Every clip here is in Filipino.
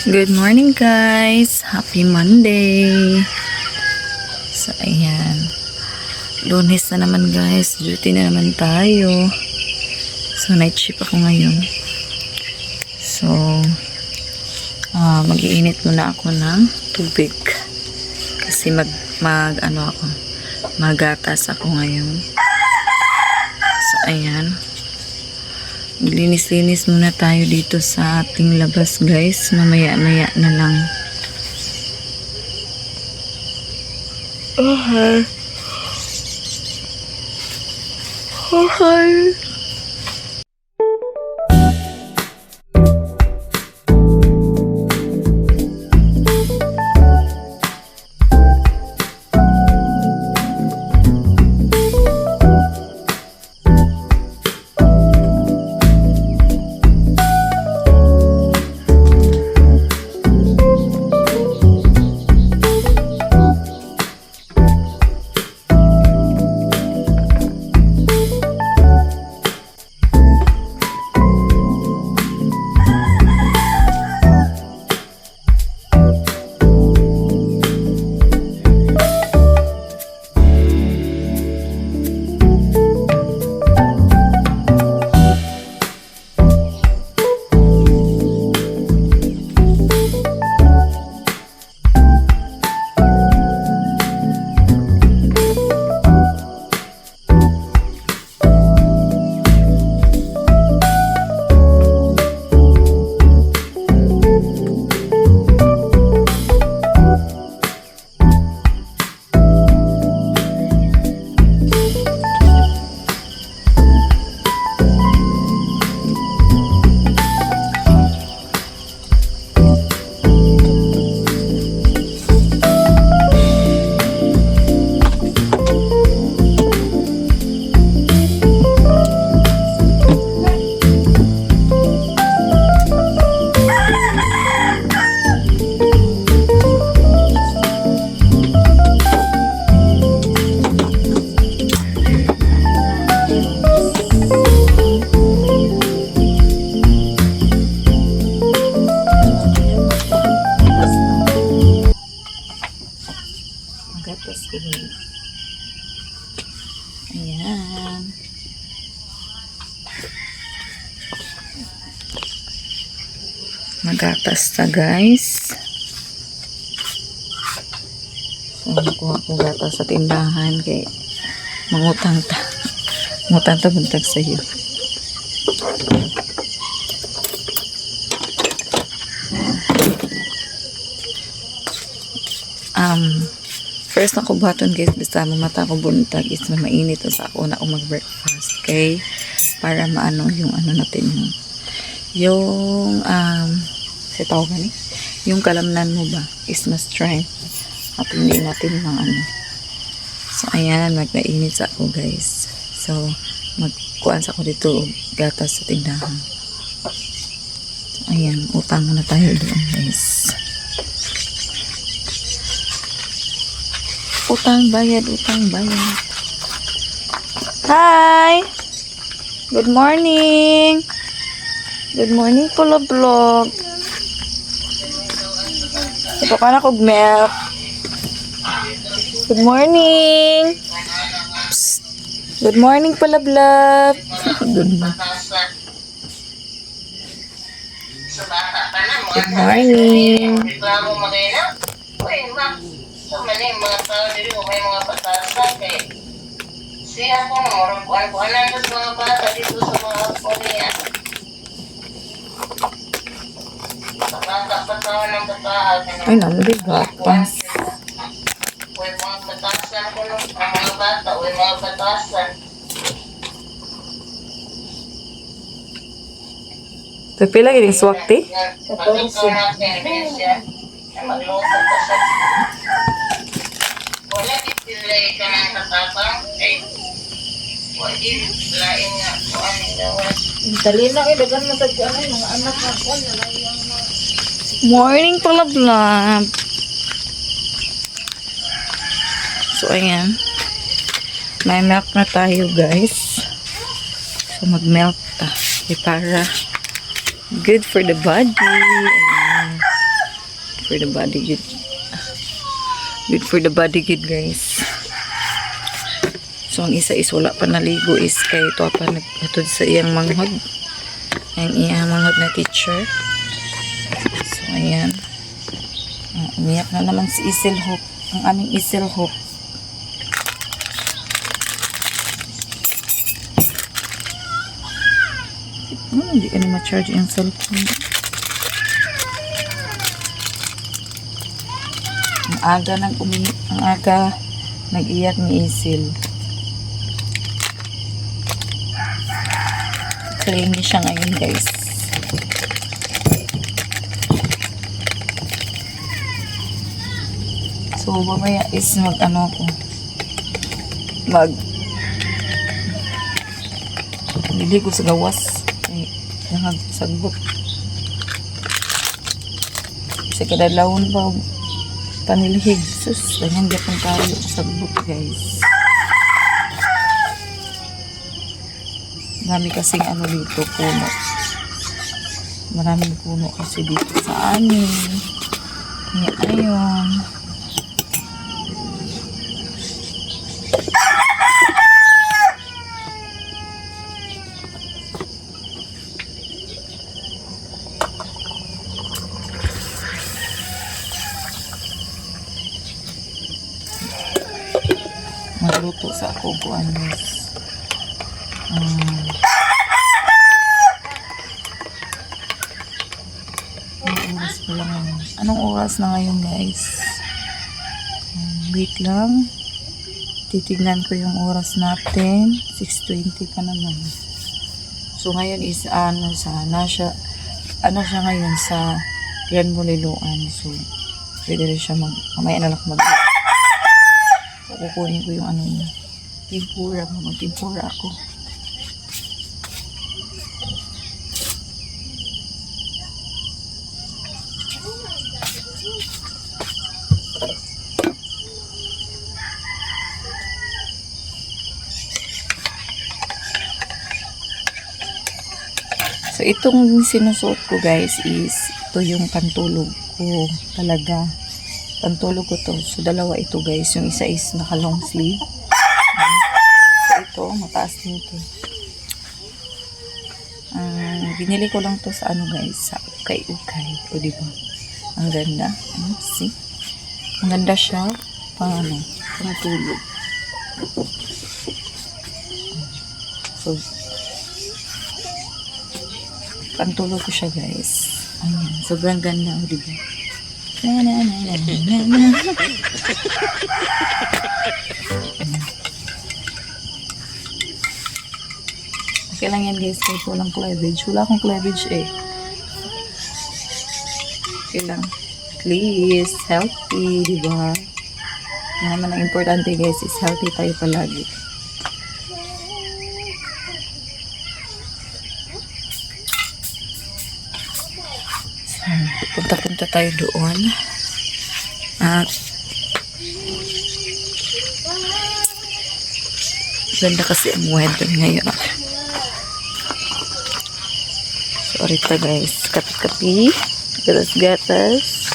Good morning guys! Happy Monday! So, ayan. Lunes na naman guys. Duty na naman tayo. So, night shift ako ngayon. So, ah mag-iinit muna ako ng tubig. Kasi mag, mag, ano ako, magatas ako ngayon. So, ayan. Linis-linis muna tayo dito sa ating labas guys. Mamaya-maya na lang. Okay. Okay. Ko guys. Ayan. Magatas ta guys. So, nakuha ko gatas sa tindahan kay mangutang ta. Mangutang ta buntag sa iyo. Um, first na ko baton guys, basta mamata ko buntag is mainit sa ako na ako mag-breakfast. Okay? Para maano yung ano natin yung yung um, si tawag ni yung kalamnan mo ba is mas try at hindi natin mga ano so ayan magnainit sa ako guys so magkuhan sa ako dito gatas sa tindahan so, ayan utang muna tayo doon guys utang bayad utang bayad hi good morning Good morning pula vlog. Ito ka na kog milk. Good morning. Psst. Good morning pula vlog. Good morning. Good morning. Reklamo mo kayo na? Uy, ma. So, mali, mga tao dito, may mga patasan kay siya ko, murang kuhan-kuhanan sa mga bata dito sa mga ako niya. Bata-bata ng bata. Ay, nalagay gatas. Uy, mga batasan ko nung ang mga bata, uy, mga batasan. Tagpila gining swakti? Pagluto natin, siya. Magluto pa sa wala itilay ka ng katapang kay wala lain nga kuan gawas Dali na kayo, dagan sa ano, mga anak na ko, na yung Morning pula vlog. So, ayan. May milk na tayo, guys. So, mag-milk ta. Eh, para good for the body. Ayan. for the body good. Good for the body good guys. So ang isa is wala pa naligo is kay ito pa nagtutod sa iyang manghod. Ang iyang manghod na teacher. So ayan. Ah, umiyak na naman si Isel Hope. Ang aming Isel Hope. Hmm, hindi ka na ma-charge yung cellphone. Ang aga nag umi ang aga nag-iyak ni Isil. Clingy siya ngayon guys. So, mamaya is mag ano ako. Mag Bili ko sa gawas. Ay, nangag sagbot. Sa kadalawon pa panilhig. Sus, ganyan gyapon tayo sagbot guys. Marami kasing ano dito, puno. Maraming puno kasi dito sa amin. Kaya ayun. magluto sa ako kuan guys. Um, anong oras? Anong oras na ngayon guys? Wait lang. Titignan ko yung oras natin. 6.20 pa naman. So ngayon is ano sa nasa ano siya ngayon sa Grand Buliluan. So pwede rin siya mag mamaya na lang mag kukunin ko yung ano niya. Timpura. Mag-timpura ako. Itong sinusuot ko guys is ito yung pantulog ko talaga pantulog ko to. So, dalawa ito guys. Yung isa is naka long sleeve. So, ito, mataas din ito. Ah, binili ko lang to sa ano guys, sa ukay-ukay. O, diba? Ang ganda. Ano, see? Ang ganda siya. Pang ano, pantulog. So, pantulog ko siya guys. Ayan. Sobrang ganda. O, diba? Na, na, na, na, na, na. Okay lang yan guys, kahit walang cleavage. Wala akong cleavage eh. Okay lang. Please, healthy, di ba? Yan naman ang importante guys, is healthy tayo palagi. Tayo doon. At ganda kasi ang weather ngayon. Sorry pa guys. Kapi-kapi. Gatas-gatas.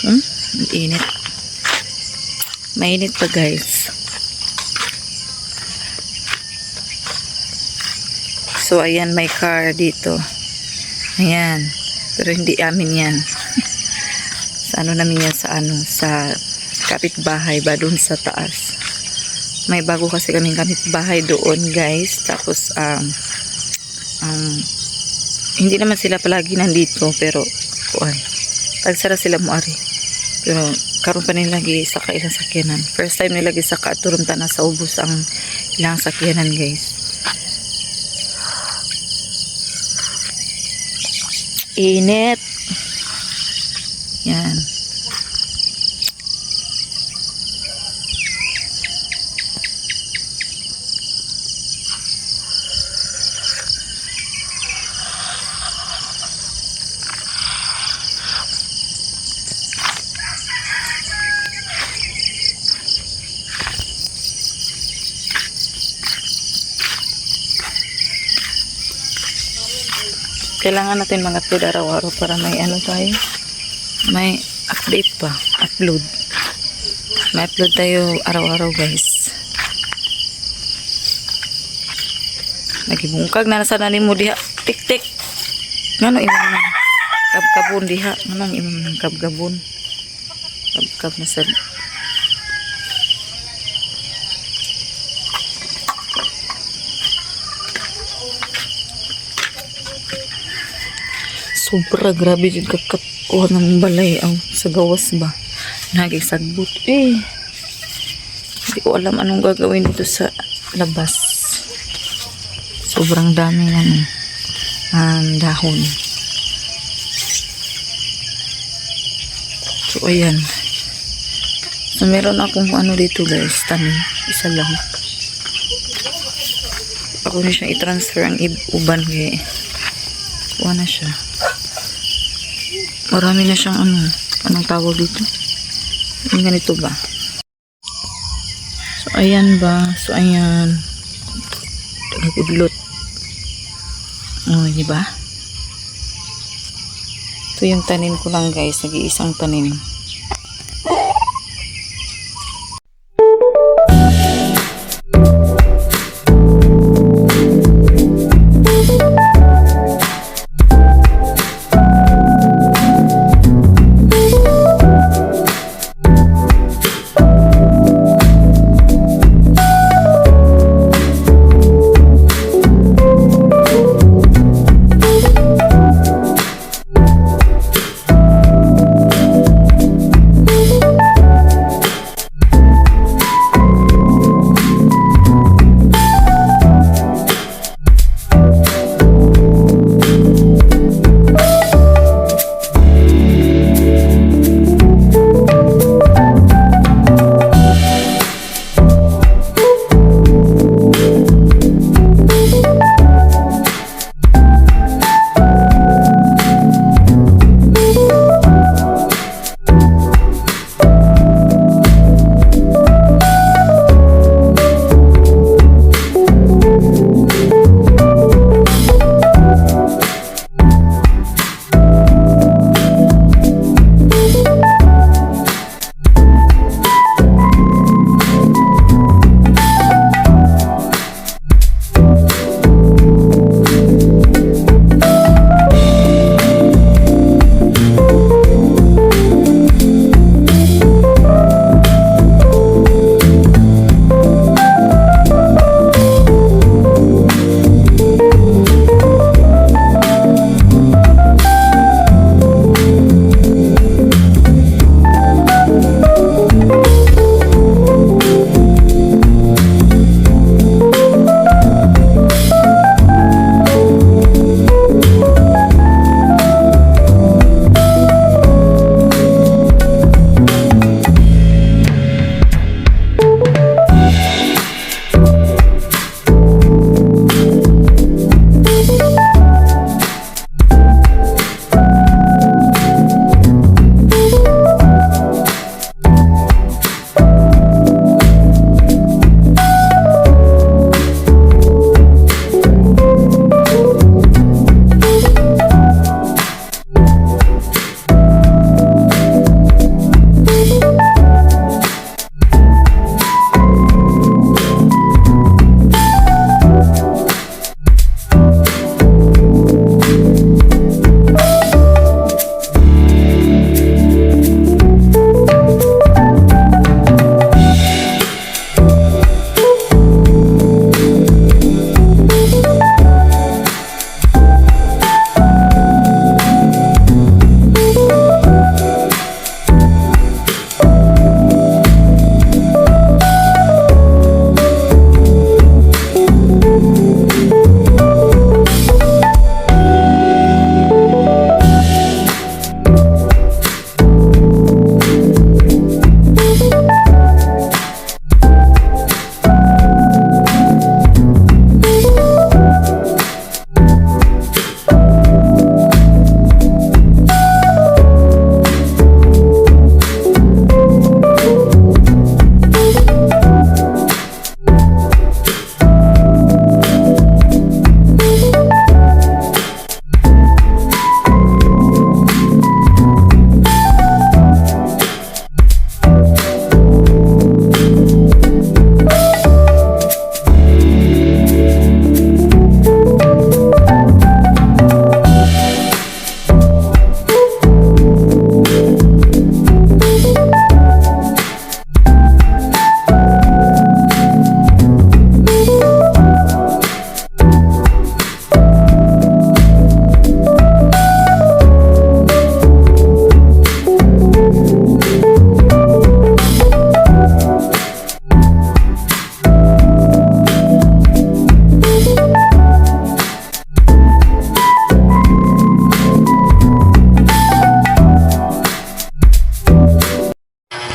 Hmm? Ang init. Mainit pa guys. So, ayan, may car dito. Ayan. Pero hindi amin yan. sa ano namin yan, sa ano, sa kapitbahay ba, doon sa taas. May bago kasi kaming kapitbahay doon, guys. Tapos, um, um, hindi naman sila palagi nandito, pero, kuan, tagsara sila mo ari. Pero, karon pa nila lagi saka ilang sakyanan. First time nila gisaka, turunta na sa ubos ang ilang sakyanan, guys. Init. Yan. Kailangan natin mag-upload araw-araw para may ano tayo. May update pa. Upload. May upload tayo araw-araw guys. Nagibungkag na nasa nanin mo diha. Tik-tik. Ngano imam ng kabkabon diha. Ngano imam ng kabkabon. Kabkab na sa Sobra grabe yung kakakuha ng balay aw sa gawas ba. Nagisagbot. Eh. Hindi ko alam anong gagawin dito sa labas. Sobrang dami ng um, dahon. So, ayan. So, meron akong ano dito guys, tanim. Isa lang. Ako na siya i-transfer ang uban kay kuha na siya. Marami na siyang ano, anong tawag dito? Yung ganito ba? So, ayan ba? So, ayan. Nagudlot. Oh, di ba? Ito yung tanim ko lang guys. Nag-iisang tanim.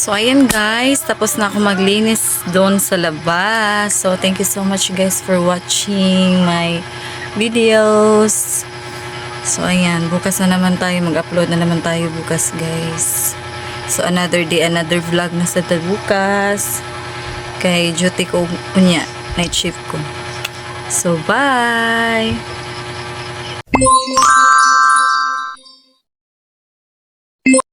So, ayan guys, tapos na ako maglinis doon sa labas. So, thank you so much guys for watching my videos. So, ayan, bukas na naman tayo, mag-upload na naman tayo bukas guys. So, another day, another vlog na sa bukas. Kay duty ko, unya, night shift ko. So, bye!